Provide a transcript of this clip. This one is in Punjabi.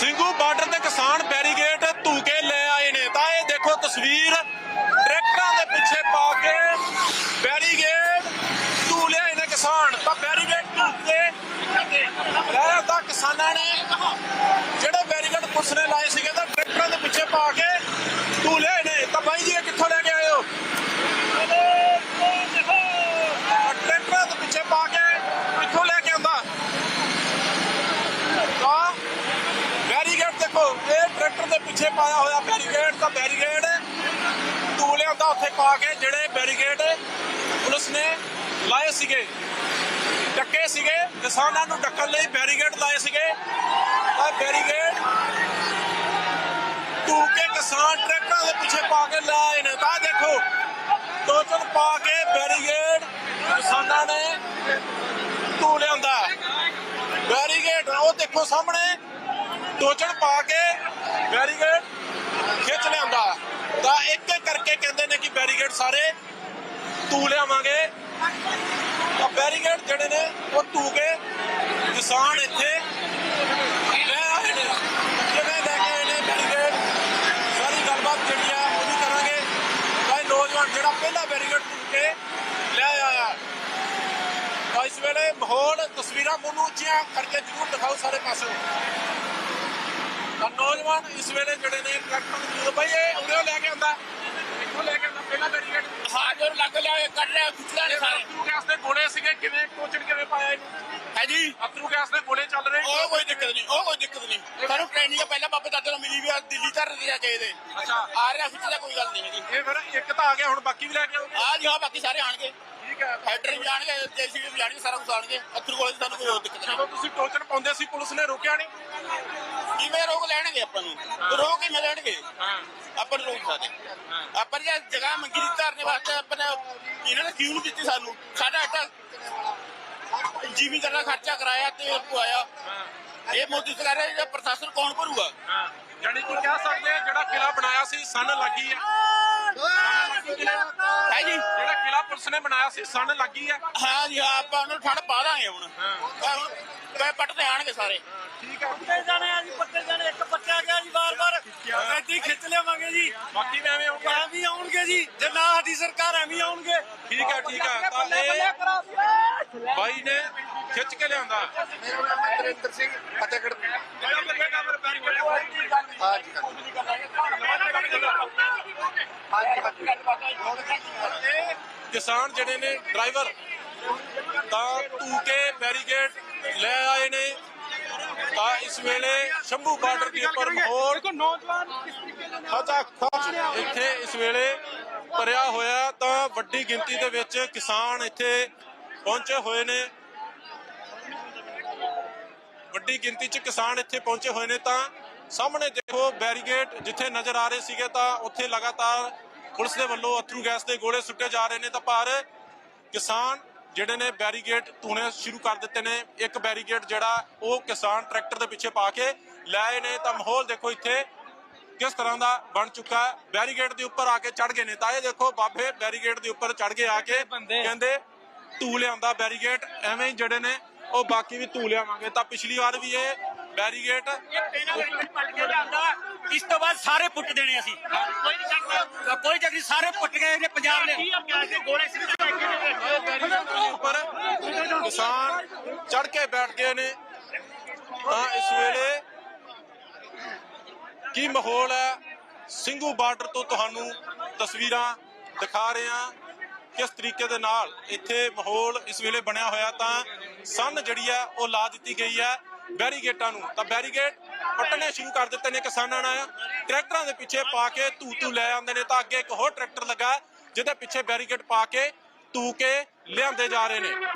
ਸਿੰਘੂ ਬਾਰਡਰ ਤੇ ਕਿਸਾਨ ਬੈਰੀਗੇਡ ਧੂਕੇ ਲੈ ਆਏ ਨੇ। ਤਾਂ ਇਹ ਦੇਖੋ ਤਸਵੀਰ, ਟਰੈਕਟਰਾਂ ਦੇ ਪਿੱਛੇ ਪਾ ਕੇ ਬੈਰੀਗੇਟ ਧੂ ਲਿਆਏ ਨੇ ਕਿਸਾਨ। ਤਾਂ ਬੈਰੀਗੇਡ ਧੂਕੇ ਲੈ ਤਾਂ ਕਿਸਾਨਾਂ ਨੇ ਜਿਹੜੇ ਬੈਰੀਗੇਡ ਪੁਲਿਸ ਨੇ ਲਾਏ ਸੀਗੇ ਤਾਂ ਟਰੈਕਟਰਾਂ ਦੇ ਪਿੱਛੇ ਪਾ ਕੇ ਧੂ ਲਿਆਏ ਨੇ ਤਾਂ ਬਾਈ ਜੀ ਇਹ ਕਿੱਥੋਂ ਲੈ ਕੇ ਆਏ ਹੋ ਆਹ ਟਰੈਕਟਰਾਂ ਦੇ ਪਿੱਛੇ ਪਾ ਕੇ ਕਿੱਥੋਂ ਲੈ ਕੇ ਆਂਦਾ ਤਾਂ ਬੈਰੀਗੇਡ ਦੇਖੋ ਇਹ ਟਰੈਕਟਰ ਦੇ ਪਿੱਛੇ ਪਾਇਆ ਹੋਇਆ ਬੈਰੀਗੇਡ ਤਾਂ ਬੈਰੀਕੇਡ ਤੂੰ ਲਿਆਂਦਾ ਉੱਥੇ ਪਾ ਕੇ, ਜਿਹੜੇ ਬੈਰੀਗੇਡ ਪੁਲਿਸ ਨੇ ਲਾਏ ਸੀਗੇ। ਟੱਕੇ ਸੀਗੇ, ਕਿਸਾਨਾਂ ਨੂੰ ਡੱਕਣ ਲਈ ਬੈਰੀਗੇਡ ਲਾਏ ਸੀਗੇ। ਤਾਂ ਬੈਰੀਗੇਡ ਤੂੰ ਕੇ ਕਿਸਾਨ ਟਰੈਕਟਰਾਂ ਦੇ ਪਿੱਛੇ ਪਾ ਕੇ ਲਾਏ ਨੇ। ਤਾਂ ਦੇਖੋ ਟੋਚਨ ਪਾ ਕੇ ਬੈਰੀਗੇਡ ਕਿਸਾਨਾਂ ਨੇ ਤੂੰ ਲਿਆਂਦਾ। ਬੈਰੀਗੇਡ ਉਹ ਦੇਖੋ ਸਾਹਮਣੇ ਟੋਚਨ ਪਾ ਕੇ ਬੈਰੀਗੇਡ ਖਿੱਚ ਲਿਆਂਦਾ ਤਾਂ ਇੱਕ ਇੱਕ ਕਰਕੇ ਕਹਿੰਦੇ ਨੇ ਕਿ ਬੈਰੀਗੇਡ ਸਾਰੇ ਤੂ ਲਿਆਵਾਂਗੇ। ਤਾਂ ਬੈਰੀਗੇਡ ਜਿਹੜੇ ਨੇ, ਉਹ ਤੂ ਕੇ ਕਿਸਾਨ ਇੱਥੇ ਲੈ ਆਏ ਨੇ ਕਿਵੇਂ ਲੈ ਕੇ ਆਏ ਨੇ ਬੈਰੀਗੇਡ ਸਾਰੀ ਗੱਲਬਾਤ ਜਿਹੜੀ ਆ ਉਹ ਵੀ ਕਰਾਂਗੇ। ਤਾਂ ਇਹ ਨੌਜਵਾਨ ਜਿਹੜਾ ਪਹਿਲਾ ਬੈਰੀਗੇਡ ਤੂ ਕੇ ਲੈ ਆਇਆ। ਤਾਂ ਇਸ ਵੇਲੇ ਮਾਹੌਲ ਤਸਵੀਰਾਂ ਮੈਨੂੰ ਉੱਚੀਆਂ ਕਰਕੇ ਜ਼ਰੂਰ ਦਿਖਾਓ ਸਾਰੇ ਪਾਸੇ। ਨੌਜਵਾਨ ਇਸ ਵੇਲੇ ਜਿਹੜੇ ਨੇ ਟਰੈਕਟਰ ਨੂੰ ਜਦੋਂ ਬਈ ਇਹ ਉਰੇ ਲੈ ਕੇ ਆਂਦਾ ਇੱਥੋਂ ਲੈ ਕੇ ਆਂਦਾ ਪਹਿਲਾ ਬੈਰੀਗੇਡ ਹਾਜ਼ਰ ਲੱਗ ਲਿਆ ਕੱਢ ਰਿਹਾ ਖੁੱਚਦਾ ਨੇ ਸਾਰੇ। ਅਥਰੂ ਗੈਸ ਦੇ ਗੋਲੇ ਸੀਗੇ ਕਿਵੇਂ ਕੋਚਣ ਕਿਵੇਂ ਪਾਇਆ ਇਹਨੂੰ? ਹੈ ਜੀ। ਅਥਰੂ ਗੈਸ ਦੇ ਗੋਲੇ ਚੱਲ ਰਹੇ? ਉਹ ਕੋਈ ਦਿੱਕਤ ਨਹੀਂ ਉਹ ਕੋਈ ਦਿੱਕਤ ਨਹੀਂ। ਸਾਨੂੰ ਟ੍ਰੇਨਿੰਗ ਪਹਿਲਾਂ ਬਾਬੇ ਦਾਦੇ ਨੂੰ ਮਿਲੀ ਵੀ ਆ ਦਿੱਲੀ ਧਰ ਦੇ ਜਾ ਕੇ ਇਹਦੇ। ਅੱਛਾ। ਆ ਰਿਹਾ ਖੁੱਚਦਾ ਕੋਈ ਗੱਲ ਨਹੀਂ ਹੈਗੀ। ਇਹ ਫਿਰ ਇੱਕ ਤਾਂ ਆ ਗਿਆ ਹੁਣ ਬਾਕੀ ਵੀ ਲੈ ਕੇ ਆਓਗੇ ਆ ਜੀ ਹਾਂ ਬਾਕੀ ਸਾਰੇ ਆਣਗੇ। ਠੀਕ ਹੈ। ਹੈਡਰ ਵੀ ਆਣਗੇ ਜੇਸੀਬੀ ਵੀ ਆਣਗੇ ਸਾਰਾ ਕੁਝ ਆਣਗੇ। ਅਥਰੂ ਕੋਲ ਸਾਨੂੰ ਕੋਈ ਹੋਰ ਦਿੱਕਤ ਜਦੋਂ ਤੁਸੀਂ ਟੋਚਨ ਪਾਉਂਦੇ ਸੀ ਪੁਲਿਸ ਨੇ ਰੋਕਿਆ ਨਹੀਂ ਨਹੀਂ? ਕਿਵੇਂ ਰੋਕ ਲੈਣਗੇ ਆਪਾਂ ਨੂੰ? ਰੋਕ ਹਾਂ। ਆਪਾਂ ਨੂੰ ਰੋਕ ਸਕਦੇ ਆਪਾਂ ਜੇ ਜਗ੍ਹਾ ਮੰਗੀ ਦੀ ਧਰਨੇ ਵਾਸਤੇ ਆਪਾਂ ਨੇ ਇਹਨਾਂ ਨੇ ਕਿਉਂ ਦਿੱਤੀ ਸਾਨੂੰ? ਸਾਡਾ ਅੱਡਾ ਜੀਵੀ ਕਰਨਾ ਖਰਚਾ ਕਰਾਇਆ ਤੇ ਪਵਾਇਆ ਇਹ ਮੋਦੀ ਸਰਕਾਰ ਹੈ ਇਹਦਾ ਪ੍ਰਸ਼ਾਸਨ ਕੌਣ ਭਰੂਗਾ? ਹਾਂ। ਜਾਨੀ ਕਿ ਕਹਿ ਸਕਦੇ ਆ ਜਿਹੜਾ ਕਿਲਾ ਬਣਾਇਆ ਸੀ ਸਨ ਲੱਗੀ ਨੂੰ। ਹੈ ਜੀ। ਜਿਹੜਾ ਕਿਲਾ ਪੁਲਿਸ ਨੇ ਬਣਾਇਆ ਸੀ ਸਨ ਲੱਗੀ ਆ। ਹਾਂ ਜੀ ਹਾਂ ਆਪਾਂ ਉਹਨੂੰ ਠੰਡ ਪਾ ਦਾਂਗੇ ਹੁਣ। ਹਾਂ। ਪੱਟ ਤੇ ਆਣਗੇ ਸਾਰੇ। ਠੀਕ ਆ ਪੱਤੇ ਜਾਣੇ ਆ ਜੀ ਪੱਤੇ ਜਾਣੇ ਇੱਕ ਪੱਟਿਆ ਗਿਆ ਜੀ ਬਾਰ-ਬਾਰ ਏਦਾਂ ਹੀ ਖਿੱਚ ਲਿਆਵਾਂਗੇ ਜੀ। ਬਾਕੀ ਮੈਂ ਐਵੇਂ ਆਉਂਗਾ ਐ ਵੀ ਆਉਣਗੇ ਜੀ ਜੇ ਨਾ ਸਾਡੀ ਸਰਕਾਰ ਐਵੇਂ ਹੀ ਆਉਣਗੇ। ਠੀਕ ਹੈ ਠੀਕ ਹੈ। ਤਾਂ ਇਹ ਬਾਈ ਨੇ ਖਿੱਚ ਕੇ ਲਿਆਂਦਾ। ਮੇਰਾ ਨਾਮ ਹੈ ਨਰਿੰਦਰ ਸਿੰਘ ਫਤਿਹਗੜ੍ਹ ਹਾਂਜੀ ਹਾਂਜੀ ਇਹ ਕਿਸਾਨ ਜਿਹੜੇ ਨੇ ਡਰਾਈਵਰ ਤਾਂ ਧੂਕੇ ਬੈਰੀਗੇਡ ਲੈ ਆਏ ਨੇ। ਤਾਂ ਇਸ ਵੇਲੇ ਸ਼ੰਭੂ ਬਾਰਡਰ ਦੇ ਉੱਪਰ ਮਾਹੌਲ ਖਚਾ ਖਚ ਇੱਥੇ ਇਸ ਵੇਲੇ ਭਰਿਆ ਹੋਇਆ ਤਾਂ ਵੱਡੀ ਗਿਣਤੀ ਦੇ ਵਿੱਚ ਕਿਸਾਨ ਇੱਥੇ ਪਹੁੰਚੇ ਹੋਏ ਨੇ। ਵੱਡੀ ਗਿਣਤੀ 'ਚ ਕਿਸਾਨ ਇੱਥੇ ਪਹੁੰਚੇ ਹੋਏ ਨੇ ਤਾਂ ਸਾਹਮਣੇ ਦੇਖੋ ਬੈਰੀਗੇਡ ਜਿੱਥੇ ਨਜ਼ਰ ਆ ਰਹੇ ਸੀਗੇ ਤਾਂ ਉੱਥੇ ਲਗਾਤਾਰ ਪੁਲਿਸ ਦੇ ਵੱਲੋਂ ਅਥਰੂ ਗੈਸ ਦੇ ਗੋਲੇ ਸੁੱਟੇ ਜਾ ਰਹੇ ਨੇ ਤਾਂ ਪਰ ਕਿਸਾਨ ਜਿਹੜੇ ਨੇ ਬੈਰੀਗੇਡ ਧੂਣੇ ਸ਼ੁਰੂ ਕਰ ਦਿੱਤੇ ਨੇ ਇੱਕ ਬੈਰੀਗੇਡ ਜਿਹੜਾ ਉਹ ਕਿਸਾਨ ਟਰੈਕਟਰ ਦੇ ਪਿੱਛੇ ਪਾ ਕੇ ਲਾਏ ਨੇ ਤਾਂ ਮਾਹੌਲ ਦੇਖੋ ਇੱਥੇ ਕਿਸ ਤਰ੍ਹਾਂ ਦਾ ਬਣ ਚੁੱਕਾ ਹੈ। ਬੈਰੀਗੇਡ ਦੇ ਉੱਪਰ ਆ ਕੇ ਚੜ ਗਏ ਨੇ। ਤਾਂ ਇਹ ਦੇਖੋ ਬਾਬੇ ਬੈਰੀਗੇਡ ਦੇ ਉੱਪਰ ਚੜ ਕੇ ਆ ਕੇ ਕਹਿੰਦੇ ਧੂ ਲਿਆਂਦਾ ਬੈਰੀਗੇਡ ਐਵੇਂ ਹੀ ਜਿਹੜੇ ਨੇ ਉਹ ਬਾਕੀ ਵੀ ਧੂ ਲਿਆਵਾਂਗੇ। ਤਾਂ ਪਿਛਲੀ ਵਾਰ ਵੀ ਇਹ ਬੈਰੀਗੇਡ ਇਸ ਤੋਂ ਬਾਅਦ ਸਾਰੇ ਪੁੱਟ ਦੇਣੇ ਅਸੀਂ। ਕੋਈ ਨਹੀਂ ਕਰਦਾ ਕੋਈ ਜਗ੍ਹਾ ਸਾਰੇ ਪੁੱਟ ਗਏ ਨੇ ਪੰਜਾਬ ਨੇ ਗੋਲੇ ਕਿਸਾਨ ਚੜ ਕੇ ਬੈਠ ਗਏ ਨੇ। ਤਾਂ ਇਸ ਵੇਲੇ ਕੀ ਮਾਹੌਲ ਹੈ? ਸਿੰਘੂ ਬਾਰਡਰ ਤੋਂ ਤੁਹਾਨੂੰ ਤਸਵੀਰਾਂ ਦਿਖਾ ਰਹੇ ਹਾਂ। ਕਿਸ ਤਰੀਕੇ ਦੇ ਨਾਲ ਇੱਥੇ ਮਾਹੌਲ ਇਸ ਵੇਲੇ ਬਣਿਆ ਹੋਇਆ ਤਾਂ ਸੰਨ ਜਿਹੜੀ ਹੈ ਉਹ ਲਾ ਦਿੱਤੀ ਗਈ ਹੈ ਬੈਰੀਗੇਟਾਂ ਨੂੰ। ਤਾਂ ਬੈਰੀਗੇਟ ਪੱਟਣੇ ਸ਼ੁਰੂ ਕਰ ਦਿੱਤੇ ਨੇ ਕਿਸਾਨਾਂ ਨੇ ਟਰੈਕਟਰਾਂ ਦੇ ਪਿੱਛੇ ਪਾ ਕੇ ਧੂ ਧੂ ਲੈ ਆਉਂਦੇ ਨੇ ਤਾਂ ਅੱਗੇ ਇੱਕ ਹੋਰ ਟਰੈਕਟਰ ਲੱਗਾ ਜਿਹਦੇ ਪਿੱਛੇ ਬੈਰੀਗੇਟ ਪਾ ਕੇ ਧੂ ਕੇ ਲਿਆਂਦੇ ਜਾ ਰਹੇ ਨੇ।